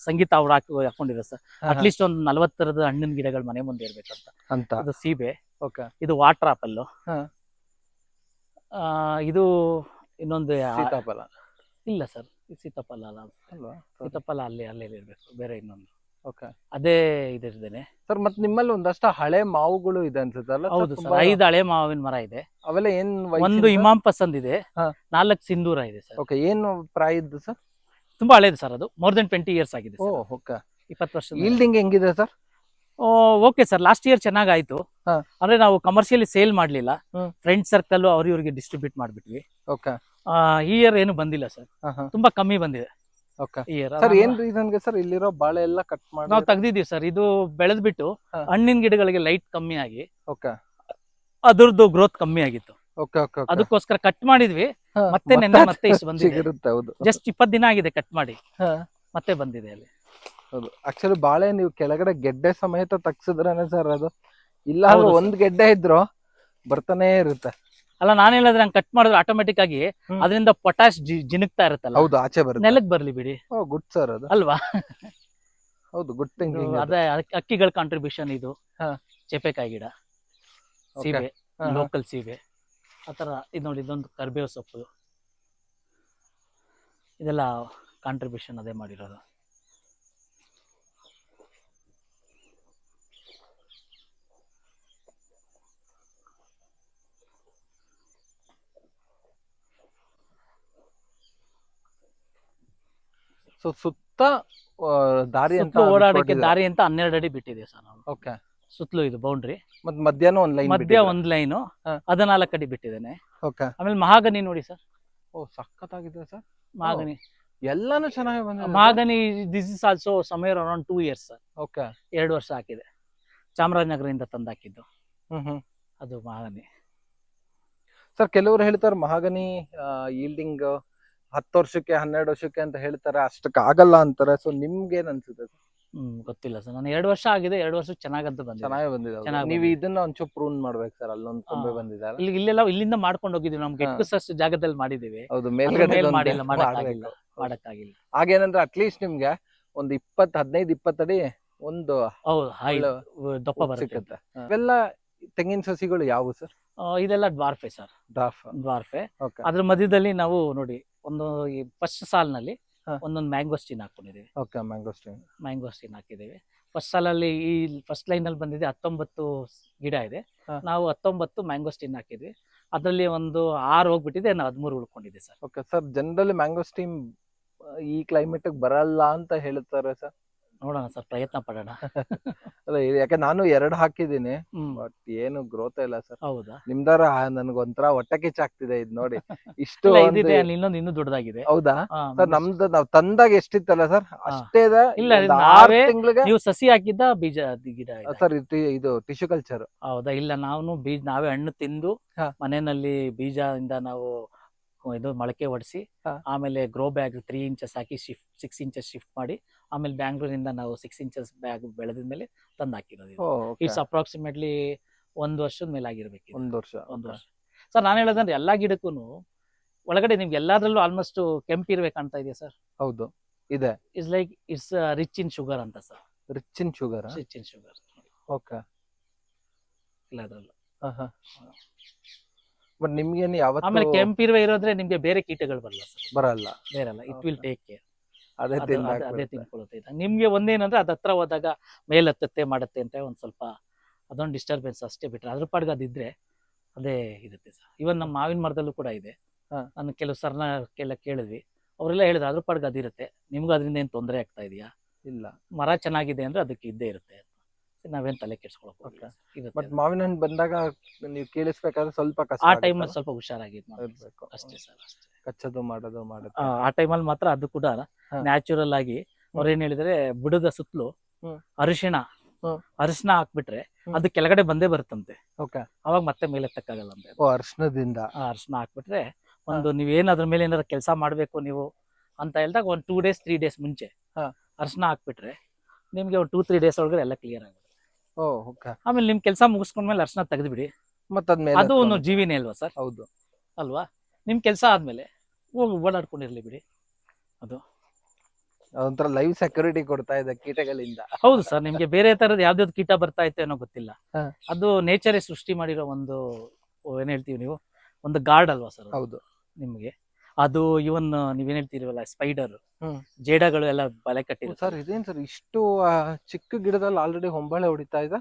ಸಂಗೀತ ಅವ್ರು ಹಾಕಿ ಹಾಕೊಂಡಿರೋ ಸರ್. ಅಟ್ಲೀಸ್ಟ್ ಒಂದು ನಲವತ್ತರದ ಹಣ್ಣಿನ ಗಿಡಗಳು ಮನೆ ಮುಂದೆ ಇರ್ಬೇಕಂತ. ಅಂತ. ಇದು ಸೀಬೆ. ಓಕೆ ಇದು ವಾಟರ್ ಆಪಲ್ ಹಾ. ಇದು ಇನ್ನೊಂದು ಸೀತಾಫಲ. ಇಲ್ಲ ಸರ್ ಸೀತಾಫಲ ಅಲ್ಲ. ಅಲ್ವಾ? ಸೀತಾಫಲ ಅಲ್ಲಿ ಅಲ್ಲೇ ಇರ್ಬೇಕು. ಬೇರೆ ಇನ್ನೊಂದು. ಓಕೆ ಅದೇ ಇದಿರ್ತೇನೆ. ಸರ್ ಮತ್ತೆ ನಿಮ್ಮಲ್ಲಿ ಒಂದಷ್ಟು ಹಳೆ ಮಾವುಗಳು ಇದೆ ಅನ್ಸುತ್ತಲ್ಲ? ಹೌದು ಸರ್ ತುಂಬಾ- ಐದು ಹಳೆ ಮಾವಿನ ಮರ ಇದೆ. ಅವೆಲ್ಲ ಏನ್ ಒಂದು ಇಮಾಮ್ ಪಸಂದ್ ಇದೆ ಹಾ. ನಾಲ್ಕು ಸಿಂಧೂರ ಇದೆ ಸರ್ ಓಕೆ ಏನು ಪ್ರಾಯ ಇದ್ದು ಸರ್ ತುಂಬಾ ಹಳೇದು ಸರ್ ಅದು ಮೋರ್ ದೆನ್ ಟ್ವೆಂಟಿ ಇಯರ್ಸ್ ಆಗಿದೆ ಓ ಓಕೆ ಇಪ್ಪತ್ತು ವರ್ಷ ಈಲ್ಡಿಂಗ್ ಹೆಂಗಿದೆ sir okay sir last year ಚೆನ್ನಾಗಾಯ್ತು. ಆಯ್ತು ಅಂದ್ರೆ ನಾವು ಕಮರ್ಷಿಯಲಿ ಸೇಲ್ ಮಾಡ್ಲಿಲ್ಲ. ಹ್ಮ್. ಫ್ರೆಂಡ್ ಸರ್ಕಲ್ ಅವ್ರ ಇವ್ರಿಗೆ ಡಿಸ್ಟ್ರಿಬ್ಯೂಟ್ ಮಾಡ್ಬಿಟ್ವಿ. ಓಕೆ ಆ, ಈ ಇಯರ್ ಏನು ಬಂದಿಲ್ಲ ಸರ್ ತುಂಬಾ ಕಮ್ಮಿ ಬಂದಿದೆ. ಇಯರ್ ಸರ್ ಏನ್ ರೀಸನ್ಗೆ ಸರ್ ಇಲ್ಲಿರೋ ಬಾಳೆ ಎಲ್ಲ ಕಟ್ ಮಾಡಿ ನಾವು ತೆಗ್ದಿದೀವಿ ಸರ್ ಇದು ಬೆಳೆದ್ಬಿಟ್ಟು ಹಾ. ಹಣ್ಣಿನ ಗಿಡಗಳಿಗೆ ಲೈಟ್ ಕಮ್ಮಿ ಆಗಿ ಓಕೆ ಅದ್ರದ್ದು ಗ್ರೋತ್ ಕಮ್ಮಿ ಆಗಿತ್ತು. ಓಕೆ ಓಕೆ ಅದಕ್ಕೋಸ್ಕರ ಕಟ್ ಮಾಡಿದ್ವಿ. ಮತ್ತೆ ನೆನ್ನೆ ಮತ್ತೆ ಇಷ್ಟು ಬಂದಿದೆ. ಸಿಗಿರುತ್ತೆ ಹೌದು. ಜಸ್ಟ್ ಇಪ್ಪತ್ ದಿನ ಆಗಿದೆ ಕಟ್ ಮಾಡಿ. ಹಾ. ಮತ್ತೆ ಬಂದಿದೆ ಅಲ್ಲಿ. ಹೌದು. ಆಕ್ಚುಲಿ ಬಾಳೆ ನೀವು ಕೆಳಗಡೆ ಗೆಡ್ಡೆ ಸಮೇತ ತಗ್ಸಿದ್ರೇನೆ ಸರ್ ಅದು. ಇಲ್ಲ ಹೌದು sir. ಒಂದ್ ಗೆಡ್ಡೆ ಇದ್ರು ಬರ್ತಾನೆ ಇರುತ್ತೆ. ಅಲ್ಲ ನಾನು ಹೇಳಿದ್ರೆ ಹಂಗೆ ಕಟ್ ಮಾಡಿದ್ರೆ ಆಟೋಮೆಟಿಕ್ ಆಗಿ. ಅದರಿಂದ ಪೊಟ್ಯಾಶ್ ಜಿನುಕ್ತಾ ಇರುತ್ತಲ್ಲ? ಹೌದು ಆಚೆ ಬರುತ್ತೆ. ನೆಲಕ್ ಬರ್ಲಿ ಬಿಡಿ. ಓ ಗುಡ್ ಸರ್ ಅದು. ಅಲ್ವಾ? ಹೌದು ಗುಡ್ ಥಿಂಗ್ ಥಿಂಕಿಂಗ್ ಅದೇ. ಅಕ್ಕಿಗಳ ಕಾಂಟ್ರಿಬ್ಯೂಷನ್ ಇದು. ಚೇಪೆಕಾಯಿ ಗಿಡ. ಸೀಬೆ ಲೋಕಲ್ ಸೀಬೆ. ಆತರ ಇದು ನೋಡಿ ಇದೊಂದು ಕರ್ಬೇವು ಸೊಪ್ಪು. ಇದೆಲ್ಲ ಕಾಂಟ್ರಿಬ್ಯೂಷನ್ ಅದೇ ಮಾಡಿರೋದು. ಸೊ ಸುತ್ತ ದಾರಿ ಅಂತ ಓಡಾಡಕ್ಕೆ ದಾರಿ ಅಂತ ಹನ್ನೆರಡು ಅಡಿ ಬಿಟ್ಟಿದೆ ಸರ್ ನಾವು ಓಕೆ. ಸುತ್ತಲೂ ಇದು ಬೌಂಡ್ರಿ ಮತ್ತೆ ಮಧ್ಯಾಹ್ನ ಒಂದ್ ಲೈನ್ ಮಧ್ಯ ಒಂದ್ ಲೈನು. ಹದಿನಾಲ್ಕು ಅಡಿ ಬಿಟ್ಟಿದ್ದೇನೆ. ಓಕೆ. ಆಮೇಲೆ ಮಹಾಗನಿ ನೋಡಿ ಸರ್. ಓ ಸಖತ್ತಾಗಿದೆ ಸರ್? ಮಹಾಗನಿ. ಎಲ್ಲಾನು ಚೆನ್ನಾಗಿ ಬಂದ mahogany this is also somewhere around two years sir. Okay. ಎರಡು ವರ್ಷ ಹಾಕಿದೆ ಚಾಮರಾಜನಗರದಿಂದ ತಂದಾಕಿದ್ದು. ಅದು ಮಹಾಗನಿ. ಸರ್ ಕೆಲವರು ಹೇಳ್ತಾರೆ ಮಹಾಗನಿ ಈಲ್ಡಿಂಗ್ ಹತ್ತು ವರ್ಷಕ್ಕೆ ಹನ್ನೆರಡು ವರ್ಷಕ್ಕೆ ಅಂತ ಹೇಳ್ತಾರೆ ಅಷ್ಟಕ್ಕೆ ಆಗಲ್ಲ ಅಂತಾರೆ. ಸೊ ನಿಮ್ಗೆ ಏನ್ ಅನ್ಸುತ್ತೆ? ಹ್ಮ್ ಗೊತ್ತಿಲ್ಲ ಸರ್. ನಾನು ಎರಡು ವರ್ಷ ಆಗಿದೆ ಎರಡು ವರ್ಷ ಚೆನ್ನಾಗದ್ದು ಬಂದಿದೆ. ಚೆನ್ನಾಗಿ ಬಂದಿದೆ ಚೆನ್ನಾಗ್ ನೀವು. ಇದನ್ನ ಒಂಚೂರು ಪ್ರೂನ್ ಮಾಡ್ಬೇಕು ಸರ್ ಅಲ್ಲೊಂದು ಕೊಂಬೆ ಹಾ. ಬಂದಿದ್ದಾರೆ. ಇಲ್ಲಿ ಇಲ್ಲೆಲ್ಲ ಇಲ್ಲಿಂದ ಮಾಡ್ಕೊಂಡು ಹೋಗಿದ್ವಿ ನಮ್ಗೆ ಹಾ. ಎಕ್ಕಸಷ್ಟು ಜಾಗದಲ್ಲಿ ಮಾಡಿದೀವಿ ಹೌದು ಮೇಲ್ಗಡೆ ಮೇಲ್ ಮಾಡಿಲ್ಲ ಮಾಡಕ್ಕಾಗಿಲ್ಲ ಹಾಗೇನಂದ್ರೆ ಅಟ್ಲೀಸ್ಟ್ ನಿಮ್ಗೆ ಒಂದು ಇಪ್ಪತ್ ಹದಿನೈದು ಇಪ್ಪತ್ತಡಿ ಒಂದು ಹೌದು ಒಳ್ಳೆ ದಪ್ಪ ಬರುತ್ತೆ. ಸಿಕ್ಕುತ್ತೆ. ಇವೆಲ್ಲ ತೆಂಗಿನ ಸಸಿಗಳು ಯಾವುವು ಸರ್? ಆ, ಇದೆಲ್ಲ ಡ್ವಾರ್ಫೆ ಸರ್. ಡ್ವಾರ್ಫೆ. ಓಕೆ. ಅದ್ರ ಮಧ್ಯದಲ್ಲಿ ನಾವು ನೋಡಿ ಒಂದು ಈ ಫಸ್ಟ್ ಸಾಲ್ನಲ್ಲಿ ಹಾ. ಒಂದೊಂದು ಮ್ಯಾಂಗೋಸ್ಟಿನ್ ಹಾಕೊಂಡಿದ್ದೀವಿ ಓಕೆ ಮ್ಯಾಂಗೋ ಮ್ಯಾಂಗೋಸ್ಟಿನ್ ಹಾಕಿದ್ದೀವಿ. ಫಸ್ಟ್ ಸಾಲಲ್ಲಿ ಈ ಫಸ್ಟ್ ಲೈನ್ ಅಲ್ಲಿ ಬಂದಿದೆ ಹತ್ತೊಂಬತ್ತು ಗಿಡ ಇದೆ. ಹಾ. ನಾವು ಹತ್ತೊಂಬತ್ತು ಮ್ಯಾಂಗೋಸ್ಟಿನ್ ಹಾಕಿದ್ವಿ. ಅದರಲ್ಲಿ ಒಂದು ಆರು ಹೋಗ್ಬಿಟ್ಟಿದೆ ನಾವು ಹದಿಮೂರು ಉಳ್ಕೊಂಡಿದೆ sir. Okay sir generally mangosteen ಈ ಕ್ಲೈಮೇಟ್ ಬರಲ್ಲ ಅಂತ ಹೇಳ್ತಾರೆ ಸರ್? ನೋಡೋಣ ಸರ್ ಪ್ರಯತ್ನ ಪಡೋಣ. ಅದೇ ಯಾಕೆ ನಾನು ಎರಡು ಹಾಕಿದ್ದೀನಿ ಹ್ಮ್. ಬಟ್ ಏನು ಗ್ರೋತ್ ಇಲ್ಲ ಸರ್. ಹೌದಾ? ನಿಮ್ದಾರ ನನ್ಗೆ ಒಂಥರ ಹೊಟ್ಟೆ ಕಿಚ್ಚಾಗ್ತಿದೆ ಇದ್ ನೋಡಿ. ಇಷ್ಟು ಇಲ್ಲ, ಒಂದು- ಇದಿದೆ ಅಲ್ಲಿ ಇನ್ನೊಂದು ಇನ್ನೂ ದೊಡ್ಡದಾಗಿದೆ. ಹೌದಾ? ಸರ್ ನಮ್ದು ನಾವ್ ತಂದಾಗ ಎಷ್ಟಿತ್ತಲ್ಲ ಸರ್? ಅಷ್ಟೇ ಇದೆ. ಇಲ್ಲ, ಒಂದ್ ಇದು ಆರ್ ನಾವೇ- ತಿಂಗಳಿಗೆ ನೀವು ಸಸಿ ಹಾಕಿದ್ದ ಬೀಜ ಗಿಡ ಇದೆ? ಸರ್ ಇದು ಟಿಶ್ಯೂ ಕಲ್ಚರ್ ಹೌದಾ? ಇಲ್ಲ ನಾವು ಬೀಜ ನಾವೇ ಹಣ್ಣು ತಿಂದು ಹಾ. ಮನೆಯಲ್ಲಿ ಬೀಜದಿಂದ ನಾವು ಇದು ಮೊಳಕೆ ಹೊಡಿಸಿ ಆಮೇಲೆ ಗ್ರೋ ಬ್ಯಾಗ್ ತ್ರೀ ಇಂಚಸ್ ಹಾಕಿ ಶಿಫ್ಟ್ ಸಿಕ್ಸ್ ಇಂಚಸ್ ಶಿಫ್ಟ್ ಮಾಡಿ ಆಮೇಲೆ ಬ್ಯಾಂಗ್ಳೂರಿಂದ ನಾವು ಸಿಕ್ಸ್ ಇಂಚಸ್ ಬ್ಯಾಗ್ ಬೆಳೆದಿದ್ಮೇಲೆ ತಂದು ಹಾಕಿರೋದು ಇಟ್ಸ್ ಅಪ್ರಾಕ್ಸಿಮೇಟ್ಲಿ ಒಂದ್ ವರ್ಷದ ಮೇಲೆ ಆಗಿರ್ಬೇಕು ಒಂದು ವರ್ಷ ಒಂದು ವರ್ಷ. ಸರ್ ನಾನು ಹೇಳೋದಂದ್ರೆ ಎಲ್ಲಾ ಗಿಡಕ್ಕೂ ಒಳಗಡೆ ನಿಮ್ಗೆ ಎಲ್ಲಾದ್ರಲ್ಲೂ ಆಲ್ಮೋಸ್ಟ್ ಕೆಂಪಿರ್ಬೇಕು ಕಾಣ್ತಾ ಇದೆಯಾ ಸರ್ ಹೌದು ಇದೆ. Is like it's rich in sugar ಅಂತ sir rich in sugar rich in sugar okay ಇಲ್ಲ ಬಟ್ ನಿಮ್ಗೆ ಯಾವತ್ತೂ ಆಮೇಲೆ ಕೆಂಪಿರುವೆ ಇರೋದ್ರೆ ನಿಮ್ಗೆ ಬೇರೆ ಕೀಟಗಳು ಬರಲ್ಲ ಸರ್. ಬರಲ್ಲ. ಬೇರಲ್ಲ. ಇಟ್ ವಿಲ್ ಟೇಕ್ ಕೇರ್ ಅದೇ ಅದು- ತಿಂದ ಅದು- ಅದೇ ತಿನ್ಕೊಳ್ಳುತ್ತೆ. ಇದು. ನಿಮ್ಗೆ ಒಂದೇನಂದ್ರೆ ಅದ್ ಹತ್ರ ಹೋದಾಗ ಮೇಲ್ ಹತ್ತತ್ತೆ ಮಾಡುತ್ತೆ ಅಂತ ಒಂದ್ ಸ್ವಲ್ಪ ಅದೊಂದು ಡಿಸ್ಟರ್ಬೆನ್ಸ್ ಅಷ್ಟೇ ಬಿಟ್ರೆ ಅದ್ರ ಪಾಡ್ಗೆ ಅದಿದ್ರೆ ಅದೇ ಇರುತ್ತೆ ಸರ್. ಇವನ್ ನಮ್ಮ ಮಾವಿನ ಮರದಲ್ಲೂ ಕೂಡ ಇದೆ. ಹಾ. ನಾನು ಕೆಲವು ಸರ್ನ ಕೆಲ ಕೇಳಿದ್ವಿ. ಅವರೆಲ್ಲ ಹೇಳಿದ್ರು ಅದ್ರ ಪಾಡ್ಗೆ ಅದಿರುತ್ತೆ. ನಿಮ್ಗೆ ಅದರಿಂದ ಏನ್ ತೊಂದರೆ ಆಗ್ತಾ ಇದೆಯಾ? ಇಲ್ಲ. ಮರ ಚೆನ್ನಾಗಿದೆ ಅಂದ್ರೆ ಅದಕ್ಕೆ ಇದ್ದೇ ಇರುತ್ತೆ ನಾವೇನ್ ತಲೆ ಕೆಡ್ಸ್ಕೊಳಕ್ ಬಟ್ ಮಾವಿನ ಹಣ್ಣು ಬಂದಾಗ ನೀವು ಕೇಳಿಸ್ಬೇಕಾದ್ರೆ ಸ್ವಲ್ಪ ಕಷ್ಟ ಆ? ಟೈಮಲ್ಲಿ ಸ್ವಲ್ಪ ಹುಷಾರಾಗಿದ್ದು ಇರ್ಬೇಕು. ಅಷ್ಟೇ ಸರ್ ಅಷ್ಟೇ ಕಚ್ಚೋದು ಮಾಡೋದು ಆ, ಆ ಟೈಮಲ್ಲಿ ಮಾತ್ರ ಅದು ಕೂಡ ಹಾ. ನ್ಯಾಚುರಲ್ ಆಗಿ ಅವ್ರು ಏನ್ ಹೇಳಿದ್ರೆ ಬುಡದ ಸುತ್ತಲೂ ಹ್ಮ್. ಅರಿಶಿಣ ಹ್ಮ್. ಅರಿಶಿಣ ಹಾಕ್ಬಿಟ್ರೆ ಹ್ಮ್. ಅದು ಕೆಳಗಡೆ ಬಂದೇ ಬರುತ್ತಂತೆ ಓಕೆ ಅವಾಗ ಮತ್ತೆ ಮೇಲೆ ತಕ್ಕಾಗಲ್ಲ ಅಂತ ಓ ಅರ್ಶನದಿಂದ ಆ ಅರಿಶಿಣ ಹಾಕ್ಬಿಟ್ರೆ ಒಂದು ನೀವೇನ್ ಅದ್ರ ಮೇಲೆ ಏನಾದ್ರು ಕೆಲಸ ಮಾಡ್ಬೇಕು ನೀವು ಅಂತ ಹೇಳಿದಾಗ ಒಂದು ಟೂ ಡೇಸ್ ತ್ರೀ ಡೇಸ್ ಮುಂಚೆ ಹಾ. ಅರಿಶಿಣ ಹಾಕ್ಬಿಟ್ರೆ ನಿಮ್ಗೆ ಒಂದು ಟೂ ತ್ರೀ ಡೇಸ್ ಒಳಗಡೆ ಎಲ್ಲ ಕ್ಲಿಯರ್ ಆಗುತ್ತೆ ಓ ಓಕೆ. ಆಮೇಲೆ ನಿಮ್ ಕೆಲಸ ಮುಗಿಸ್ಕೊಂಡ್ಮೇಲೆ ಅರ್ಶನ ತೆಗೆದ್ಬಿಡಿ. ಮತ್ತದ್ಮೇಲೆ ಅದು ಒಂದು ಜೀವಿನೇ ಅಲ್ವಾ ಸರ್? ಹೌದು. ಅಲ್ವಾ? ನಿಮ್ ಕೆಲಸ ಆದ್ಮೇಲೆ ಹೋಗಿ ಓಡಾಡ್ಕೊಂಡಿರ್ಲಿ ಬಿಡಿ. ಅದು. ಅದೊಂಥರ ಲೈವ್ ಸೆಕ್ಯೂರಿಟಿ ಕೊಡ್ತಾ ಇದೆ ಕೀಟಗಳಿಂದ. ಹೌದು ಸರ್ ನಿಮ್ಗೆ ಬೇರೆ ತರದ ಯಾವ್ದಾವ್ದು ಕೀಟ ಬರ್ತಾ ಇತ್ತು ಏನೋ ಗೊತ್ತಿಲ್ಲ. ಹಾ. ಅದು ನೇಚರೇ ಸೃಷ್ಟಿ ಮಾಡಿರೋ ಒಂದು ಏನ್ ಹೇಳ್ತೀವಿ ನೀವು? ಒಂದು ಗಾರ್ಡ್ ಅಲ್ವಾ ಸರ್ ಹೌದು. ನಿಮ್ಗೆ. ಅದು ಇವನ್ ನೀವೇನ್ ಹೇಳ್ತಿರಲ್ಲ ಸ್ಪೈಡರ್ ಹ್ಮ್. ಜೇಡಗಳು ಎಲ್ಲ ಬಲೆ ಕಟ್ಟಿದ್ರು ಸರ್ ಇದೇನ್ ಸರ್ ಇಷ್ಟು ಆ, ಚಿಕ್ಕ ಗಿಡದಲ್ಲಿ ಆಲ್ರೆಡಿ ಹೊಂಬಾಳೆ ಹೊಡಿತಾ ಇದೆ